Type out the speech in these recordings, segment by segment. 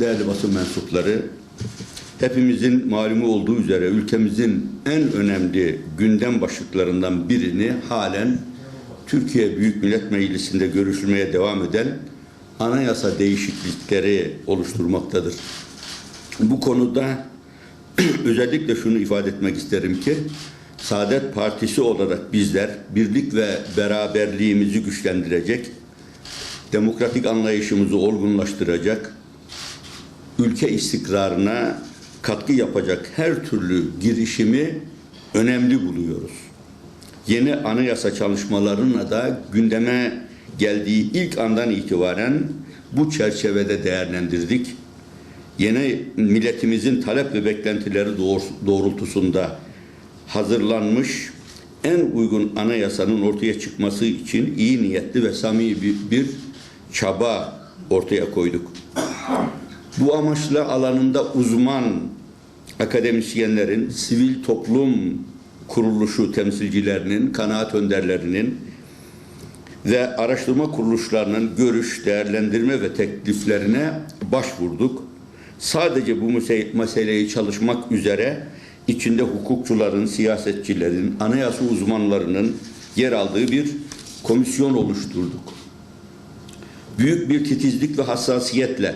değerli basın mensupları, hepimizin malumu olduğu üzere ülkemizin en önemli gündem başlıklarından birini halen Türkiye Büyük Millet Meclisi'nde görüşülmeye devam eden anayasa değişiklikleri oluşturmaktadır. Bu konuda özellikle şunu ifade etmek isterim ki Saadet Partisi olarak bizler birlik ve beraberliğimizi güçlendirecek, demokratik anlayışımızı olgunlaştıracak, ülke istikrarına katkı yapacak her türlü girişimi önemli buluyoruz. Yeni anayasa çalışmalarına da gündeme geldiği ilk andan itibaren bu çerçevede değerlendirdik. Yeni milletimizin talep ve beklentileri doğr- doğrultusunda hazırlanmış en uygun anayasanın ortaya çıkması için iyi niyetli ve samimi bir, bir çaba ortaya koyduk. Bu amaçla alanında uzman akademisyenlerin, sivil toplum kuruluşu temsilcilerinin, kanaat önderlerinin ve araştırma kuruluşlarının görüş, değerlendirme ve tekliflerine başvurduk. Sadece bu mese- meseleyi çalışmak üzere içinde hukukçuların, siyasetçilerin, anayasa uzmanlarının yer aldığı bir komisyon oluşturduk büyük bir titizlik ve hassasiyetle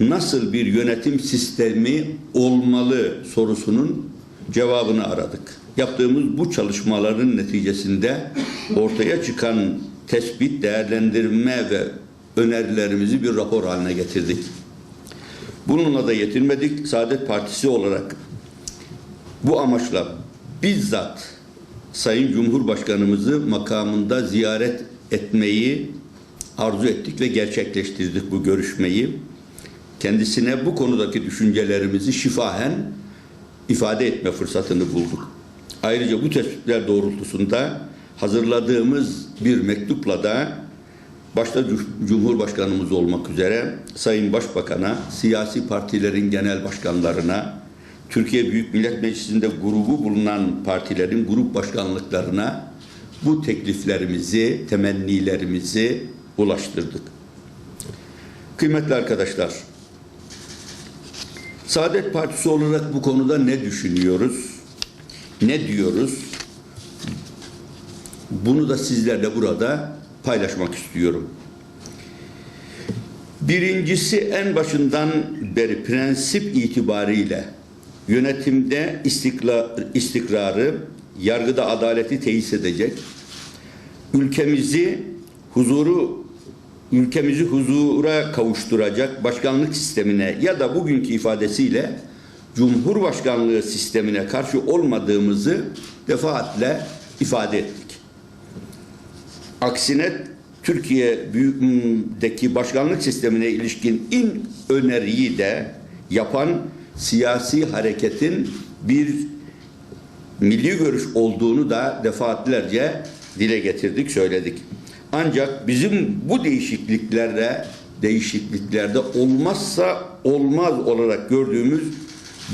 nasıl bir yönetim sistemi olmalı sorusunun cevabını aradık. Yaptığımız bu çalışmaların neticesinde ortaya çıkan tespit, değerlendirme ve önerilerimizi bir rapor haline getirdik. Bununla da yetinmedik. Saadet Partisi olarak bu amaçla bizzat Sayın Cumhurbaşkanımızı makamında ziyaret etmeyi arzu ettik ve gerçekleştirdik bu görüşmeyi. Kendisine bu konudaki düşüncelerimizi şifahen ifade etme fırsatını bulduk. Ayrıca bu tespitler doğrultusunda hazırladığımız bir mektupla da başta Cumhurbaşkanımız olmak üzere Sayın Başbakan'a, siyasi partilerin genel başkanlarına, Türkiye Büyük Millet Meclisi'nde grubu bulunan partilerin grup başkanlıklarına bu tekliflerimizi, temennilerimizi ulaştırdık. Kıymetli arkadaşlar, Saadet Partisi olarak bu konuda ne düşünüyoruz? Ne diyoruz? Bunu da sizlerle burada paylaşmak istiyorum. Birincisi en başından beri prensip itibariyle yönetimde istikrar, istikrarı, yargıda adaleti tesis edecek, ülkemizi huzuru ülkemizi huzura kavuşturacak başkanlık sistemine ya da bugünkü ifadesiyle Cumhurbaşkanlığı sistemine karşı olmadığımızı defaatle ifade ettik. Aksine Türkiye'deki başkanlık sistemine ilişkin in öneriyi de yapan siyasi hareketin bir milli görüş olduğunu da defaatlerce dile getirdik, söyledik. Ancak bizim bu değişikliklerle değişikliklerde olmazsa olmaz olarak gördüğümüz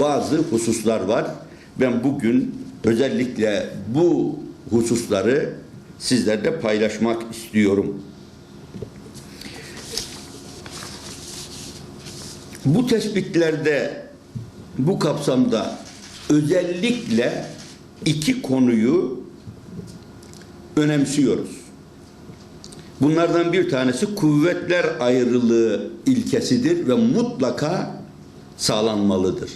bazı hususlar var. Ben bugün özellikle bu hususları sizlerle paylaşmak istiyorum. Bu tespitlerde bu kapsamda özellikle iki konuyu önemsiyoruz. Bunlardan bir tanesi kuvvetler ayrılığı ilkesidir ve mutlaka sağlanmalıdır.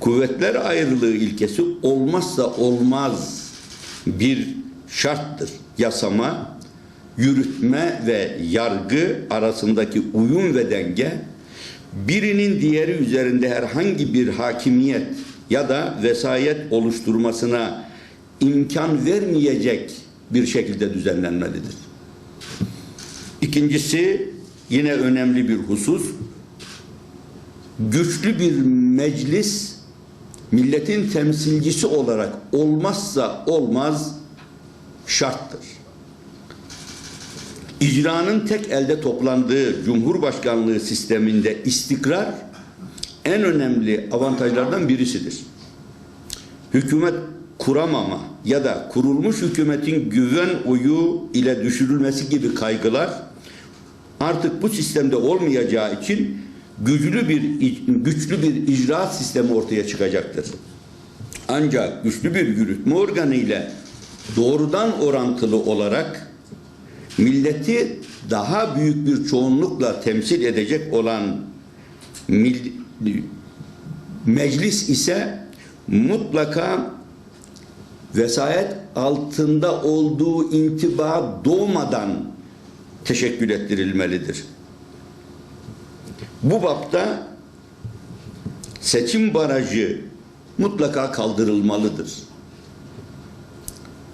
Kuvvetler ayrılığı ilkesi olmazsa olmaz bir şarttır. Yasama, yürütme ve yargı arasındaki uyum ve denge birinin diğeri üzerinde herhangi bir hakimiyet ya da vesayet oluşturmasına imkan vermeyecek bir şekilde düzenlenmelidir. İkincisi yine önemli bir husus. Güçlü bir meclis milletin temsilcisi olarak olmazsa olmaz şarttır. İcranın tek elde toplandığı Cumhurbaşkanlığı sisteminde istikrar en önemli avantajlardan birisidir. Hükümet kuramama ya da kurulmuş hükümetin güven oyu ile düşürülmesi gibi kaygılar artık bu sistemde olmayacağı için güçlü bir güçlü bir icraat sistemi ortaya çıkacaktır. Ancak güçlü bir yürütme organı ile doğrudan orantılı olarak milleti daha büyük bir çoğunlukla temsil edecek olan meclis ise mutlaka vesayet altında olduğu intiba doğmadan teşekkül ettirilmelidir. Bu bapta seçim barajı mutlaka kaldırılmalıdır.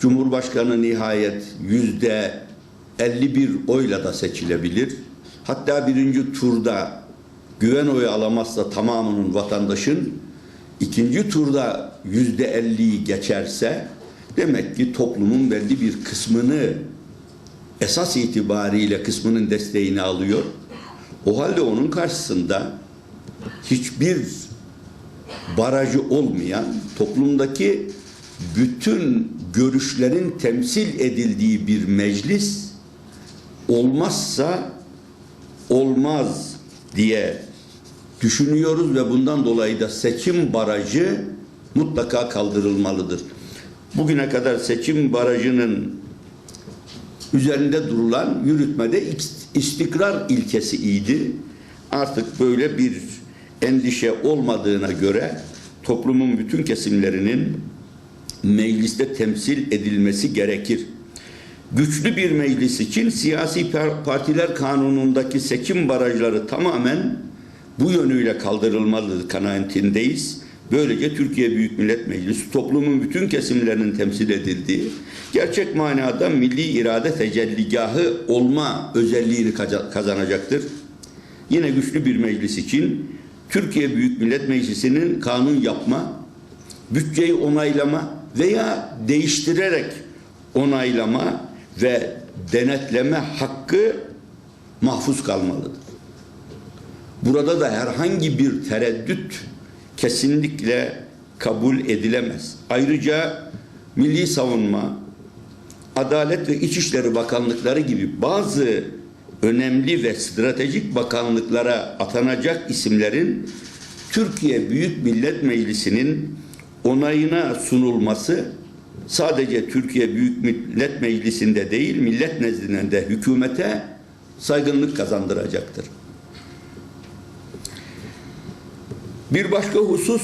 Cumhurbaşkanı nihayet yüzde 51 oyla da seçilebilir. Hatta birinci turda güven oyu alamazsa tamamının vatandaşın ikinci turda yüzde 50'yi geçerse demek ki toplumun belli bir kısmını esas itibariyle kısmının desteğini alıyor. O halde onun karşısında hiçbir barajı olmayan toplumdaki bütün görüşlerin temsil edildiği bir meclis olmazsa olmaz diye düşünüyoruz ve bundan dolayı da seçim barajı mutlaka kaldırılmalıdır. Bugüne kadar seçim barajının üzerinde durulan yürütmede istikrar ilkesi idi. Artık böyle bir endişe olmadığına göre toplumun bütün kesimlerinin mecliste temsil edilmesi gerekir. Güçlü bir meclis için siyasi partiler kanunundaki seçim barajları tamamen bu yönüyle kaldırılmalı kanaatindeyiz. Böylece Türkiye Büyük Millet Meclisi toplumun bütün kesimlerinin temsil edildiği, gerçek manada milli irade tecelligahı olma özelliğini kazanacaktır. Yine güçlü bir meclis için Türkiye Büyük Millet Meclisi'nin kanun yapma, bütçeyi onaylama veya değiştirerek onaylama ve denetleme hakkı mahfuz kalmalıdır. Burada da herhangi bir tereddüt kesinlikle kabul edilemez. Ayrıca Milli Savunma, Adalet ve İçişleri Bakanlıkları gibi bazı önemli ve stratejik bakanlıklara atanacak isimlerin Türkiye Büyük Millet Meclisi'nin onayına sunulması sadece Türkiye Büyük Millet Meclisi'nde değil, millet nezdinde de hükümete saygınlık kazandıracaktır. Bir başka husus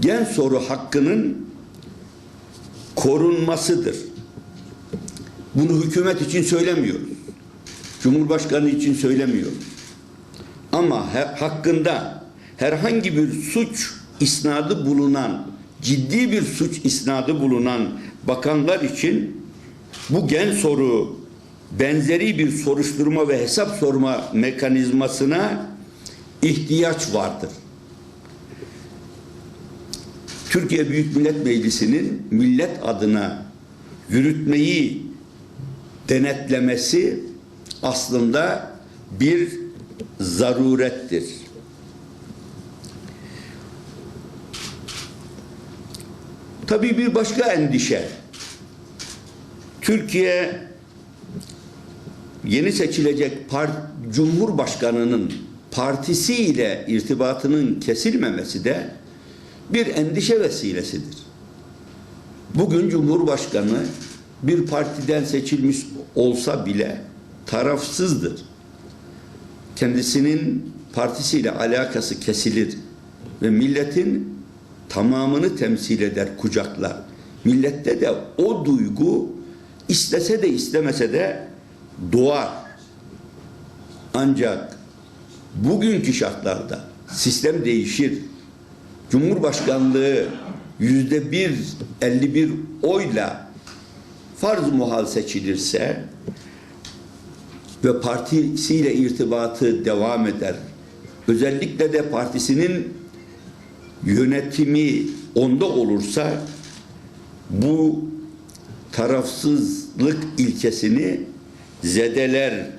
gen soru hakkının korunmasıdır. Bunu hükümet için söylemiyoruz. Cumhurbaşkanı için söylemiyoruz. Ama he, hakkında herhangi bir suç isnadı bulunan, ciddi bir suç isnadı bulunan bakanlar için bu gen soru benzeri bir soruşturma ve hesap sorma mekanizmasına ihtiyaç vardır. Türkiye Büyük Millet Meclisi'nin millet adına yürütmeyi denetlemesi aslında bir zarurettir. Tabii bir başka endişe. Türkiye yeni seçilecek part, Cumhurbaşkanı'nın partisiyle irtibatının kesilmemesi de bir endişe vesilesidir. Bugün Cumhurbaşkanı bir partiden seçilmiş olsa bile tarafsızdır. Kendisinin partisiyle alakası kesilir ve milletin tamamını temsil eder, kucaklar. Millette de o duygu istese de istemese de doğar. Ancak bugünkü şartlarda sistem değişir. Cumhurbaşkanlığı yüzde bir, 51 oyla farz muhal seçilirse ve partisiyle irtibatı devam eder. Özellikle de partisinin yönetimi onda olursa bu tarafsızlık ilkesini zedeler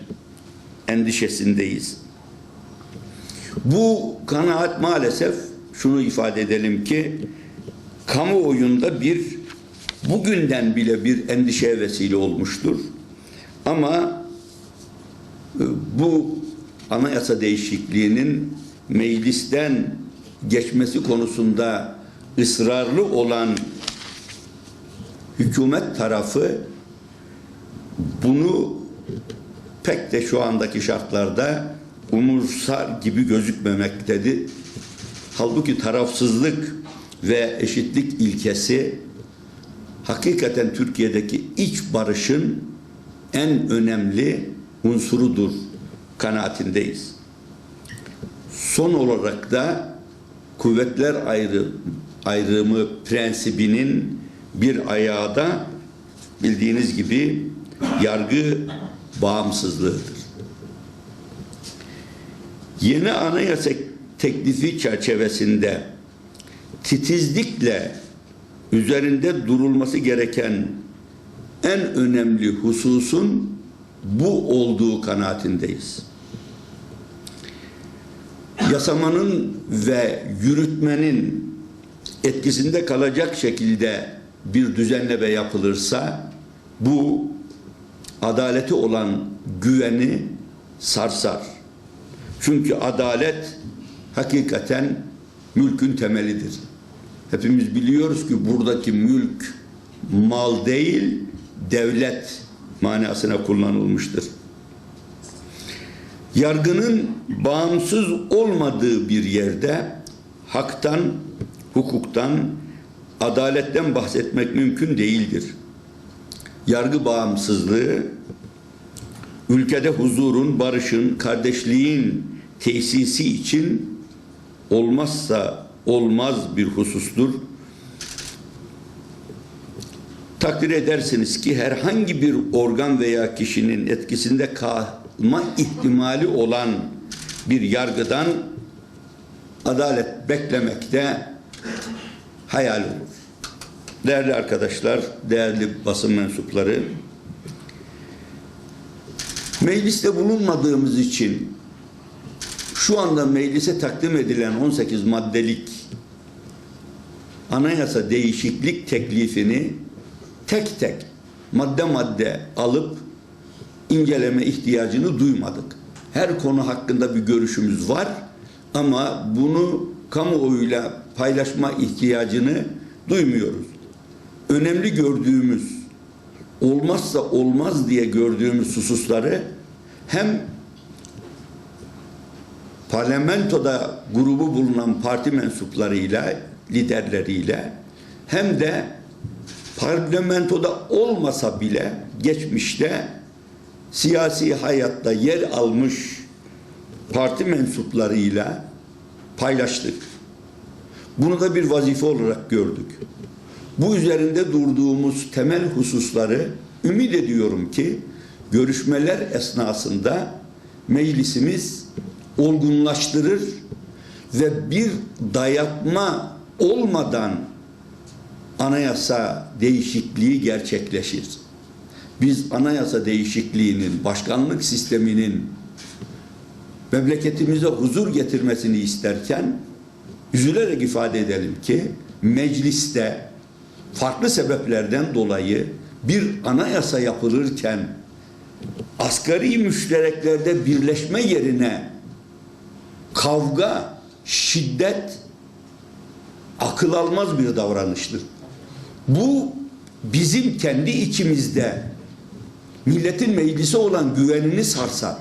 endişesindeyiz. Bu kanaat maalesef şunu ifade edelim ki kamuoyunda bir bugünden bile bir endişe vesile olmuştur. Ama e, bu anayasa değişikliğinin meclisten geçmesi konusunda ısrarlı olan hükümet tarafı bunu pek de şu andaki şartlarda umursar gibi gözükmemektedir. Halbuki tarafsızlık ve eşitlik ilkesi hakikaten Türkiye'deki iç barışın en önemli unsurudur kanaatindeyiz. Son olarak da kuvvetler ayrı, ayrımı prensibinin bir ayağı da bildiğiniz gibi yargı bağımsızlığıdır. Yeni anayasa teklifi çerçevesinde titizlikle üzerinde durulması gereken en önemli hususun bu olduğu kanaatindeyiz. Yasamanın ve yürütmenin etkisinde kalacak şekilde bir düzenleme yapılırsa bu adaleti olan güveni sarsar. Çünkü adalet hakikaten mülkün temelidir. Hepimiz biliyoruz ki buradaki mülk mal değil, devlet manasına kullanılmıştır. Yargının bağımsız olmadığı bir yerde haktan, hukuktan, adaletten bahsetmek mümkün değildir. Yargı bağımsızlığı ülkede huzurun, barışın, kardeşliğin tesisi için olmazsa olmaz bir husustur. Takdir edersiniz ki herhangi bir organ veya kişinin etkisinde kalma ihtimali olan bir yargıdan adalet beklemekte hayal olur. Değerli arkadaşlar, değerli basın mensupları, mecliste bulunmadığımız için şu anda meclise takdim edilen 18 maddelik anayasa değişiklik teklifini tek tek madde madde alıp inceleme ihtiyacını duymadık. Her konu hakkında bir görüşümüz var ama bunu kamuoyuyla paylaşma ihtiyacını duymuyoruz. Önemli gördüğümüz olmazsa olmaz diye gördüğümüz hususları hem parlamentoda grubu bulunan parti mensuplarıyla, liderleriyle hem de parlamentoda olmasa bile geçmişte siyasi hayatta yer almış parti mensuplarıyla paylaştık. Bunu da bir vazife olarak gördük. Bu üzerinde durduğumuz temel hususları ümit ediyorum ki görüşmeler esnasında meclisimiz olgunlaştırır ve bir dayatma olmadan anayasa değişikliği gerçekleşir. Biz anayasa değişikliğinin, başkanlık sisteminin memleketimize huzur getirmesini isterken üzülerek ifade edelim ki mecliste farklı sebeplerden dolayı bir anayasa yapılırken asgari müştereklerde birleşme yerine kavga, şiddet akıl almaz bir davranıştır. Bu bizim kendi içimizde milletin meclisi olan güvenini sarsar.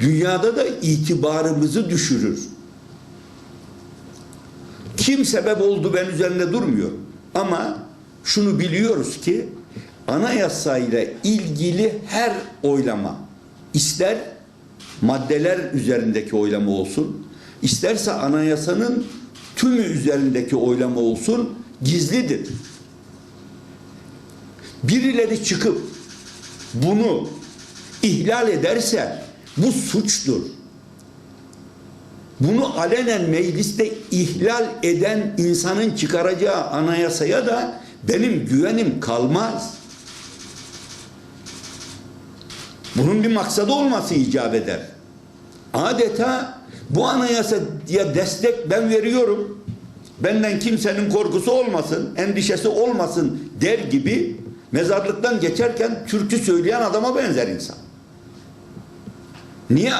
Dünyada da itibarımızı düşürür. Kim sebep oldu ben üzerinde durmuyorum. Ama şunu biliyoruz ki anayasayla ilgili her oylama ister maddeler üzerindeki oylama olsun, isterse anayasanın tümü üzerindeki oylama olsun gizlidir. Birileri çıkıp bunu ihlal ederse bu suçtur. Bunu alenen mecliste ihlal eden insanın çıkaracağı anayasaya da benim güvenim kalmaz. Bunun bir maksadı olması icap eder. Adeta bu anayasaya destek ben veriyorum. Benden kimsenin korkusu olmasın, endişesi olmasın der gibi mezarlıktan geçerken türkü söyleyen adama benzer insan. Niye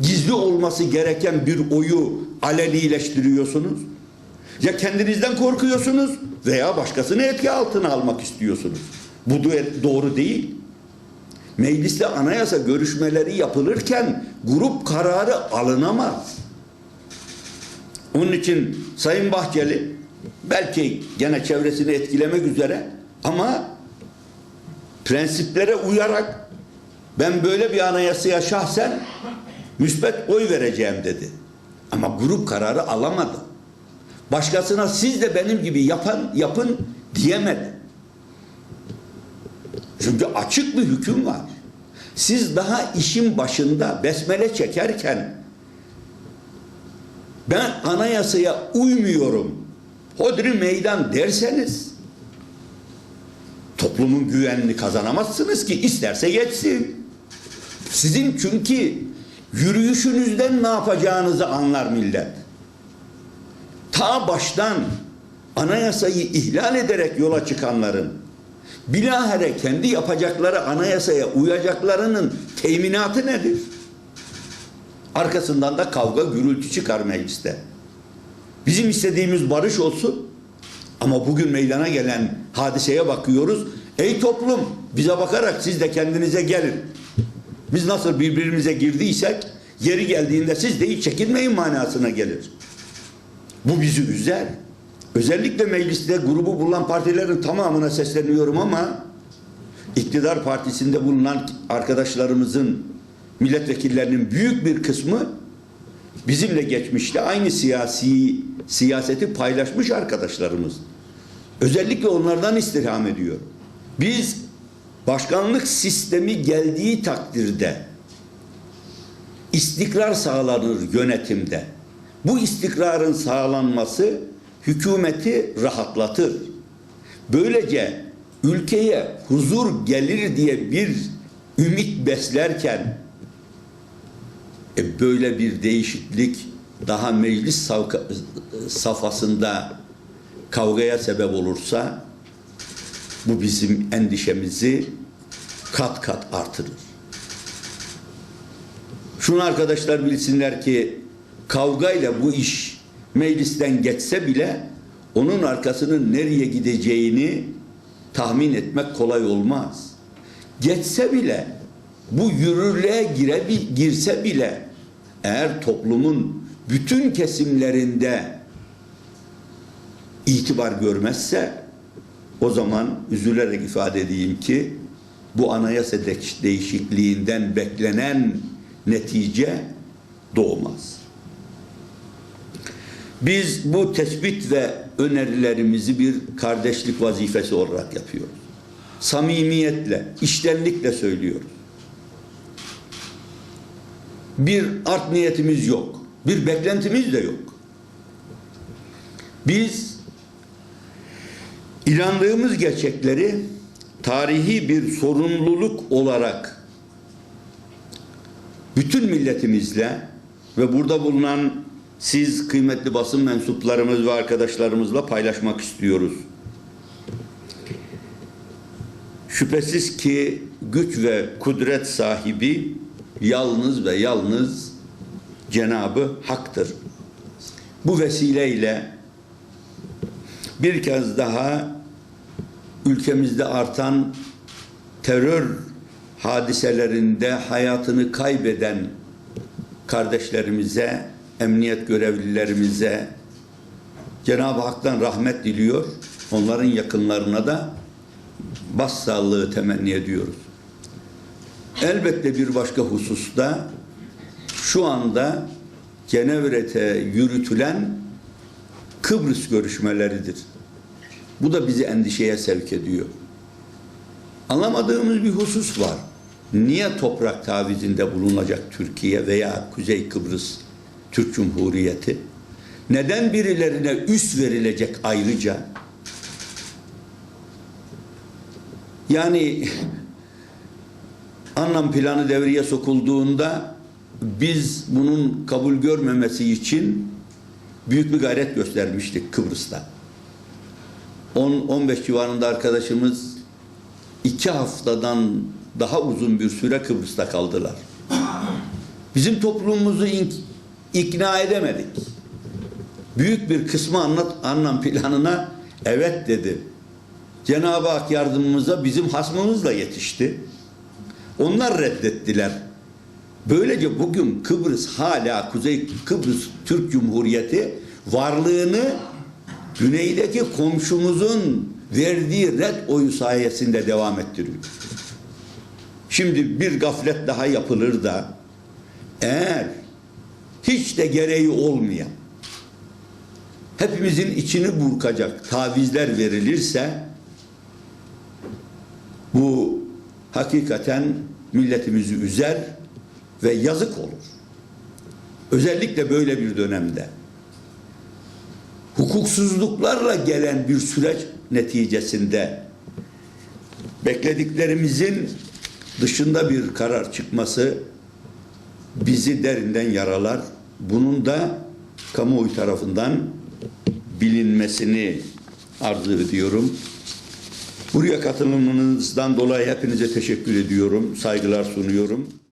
gizli olması gereken bir oyu alenileştiriyorsunuz? Ya kendinizden korkuyorsunuz veya başkasını etki altına almak istiyorsunuz. Bu do- doğru değil. Mecliste anayasa görüşmeleri yapılırken grup kararı alınamaz. Onun için Sayın Bahçeli belki gene çevresini etkilemek üzere ama prensiplere uyarak ben böyle bir anayasaya şahsen müsbet oy vereceğim dedi. Ama grup kararı alamadı. Başkasına siz de benim gibi yapan yapın diyemedi. Çünkü açık bir hüküm var. Siz daha işin başında besmele çekerken ben anayasaya uymuyorum. Hodri meydan derseniz toplumun güvenini kazanamazsınız ki isterse geçsin. Sizin çünkü yürüyüşünüzden ne yapacağınızı anlar millet. Ta baştan anayasayı ihlal ederek yola çıkanların bilahare kendi yapacakları anayasaya uyacaklarının teminatı nedir? Arkasından da kavga gürültü çıkar mecliste. Bizim istediğimiz barış olsun. Ama bugün meydana gelen hadiseye bakıyoruz. Ey toplum bize bakarak siz de kendinize gelin. Biz nasıl birbirimize girdiysek yeri geldiğinde siz de hiç çekinmeyin manasına gelir. Bu bizi üzer. Özellikle mecliste grubu bulunan partilerin tamamına sesleniyorum ama iktidar partisinde bulunan arkadaşlarımızın milletvekillerinin büyük bir kısmı bizimle geçmişte aynı siyasi siyaseti paylaşmış arkadaşlarımız. Özellikle onlardan istirham ediyor. Biz başkanlık sistemi geldiği takdirde istikrar sağlanır yönetimde. Bu istikrarın sağlanması hükümeti rahatlatır. Böylece ülkeye huzur gelir diye bir ümit beslerken e böyle bir değişiklik daha meclis safhasında kavgaya sebep olursa bu bizim endişemizi kat kat artırır. Şunu arkadaşlar bilsinler ki kavgayla bu iş meclisten geçse bile onun arkasının nereye gideceğini tahmin etmek kolay olmaz. Geçse bile bu yürürlüğe gire, girse bile eğer toplumun bütün kesimlerinde itibar görmezse o zaman üzülerek ifade edeyim ki bu anayasa de- değişikliğinden beklenen netice doğmaz. Biz bu tespit ve önerilerimizi bir kardeşlik vazifesi olarak yapıyoruz. Samimiyetle, iştenlikle söylüyoruz. Bir art niyetimiz yok. Bir beklentimiz de yok. Biz inandığımız gerçekleri tarihi bir sorumluluk olarak bütün milletimizle ve burada bulunan siz kıymetli basın mensuplarımız ve arkadaşlarımızla paylaşmak istiyoruz. Şüphesiz ki güç ve kudret sahibi yalnız ve yalnız Cenabı Hak'tır. Bu vesileyle bir kez daha ülkemizde artan terör hadiselerinde hayatını kaybeden kardeşlerimize, emniyet görevlilerimize Cenab-ı Hak'tan rahmet diliyor. Onların yakınlarına da başsağlığı temenni ediyoruz. Elbette bir başka hususta şu anda Cenevre'te yürütülen Kıbrıs görüşmeleridir. Bu da bizi endişeye sevk ediyor. Anlamadığımız bir husus var. Niye toprak tavizinde bulunacak Türkiye veya Kuzey Kıbrıs Türk Cumhuriyeti? Neden birilerine üs verilecek ayrıca? Yani anlam planı devreye sokulduğunda biz bunun kabul görmemesi için büyük bir gayret göstermiştik Kıbrıs'ta. 10-15 civarında arkadaşımız iki haftadan daha uzun bir süre Kıbrıs'ta kaldılar. Bizim toplumumuzu ikna edemedik. Büyük bir kısmı anlat, anlam planına evet dedi. Cenab-ı Hak yardımımıza bizim hasmımız da yetişti. Onlar reddettiler. Böylece bugün Kıbrıs hala Kuzey Kıbrıs Türk Cumhuriyeti varlığını güneydeki komşumuzun verdiği red oyu sayesinde devam ettiriyor. Şimdi bir gaflet daha yapılır da eğer hiç de gereği olmayan hepimizin içini burkacak tavizler verilirse bu hakikaten milletimizi üzer ve yazık olur. Özellikle böyle bir dönemde hukuksuzluklarla gelen bir süreç neticesinde beklediklerimizin dışında bir karar çıkması bizi derinden yaralar. Bunun da kamuoyu tarafından bilinmesini arzu ediyorum. Buraya katılımınızdan dolayı hepinize teşekkür ediyorum. Saygılar sunuyorum.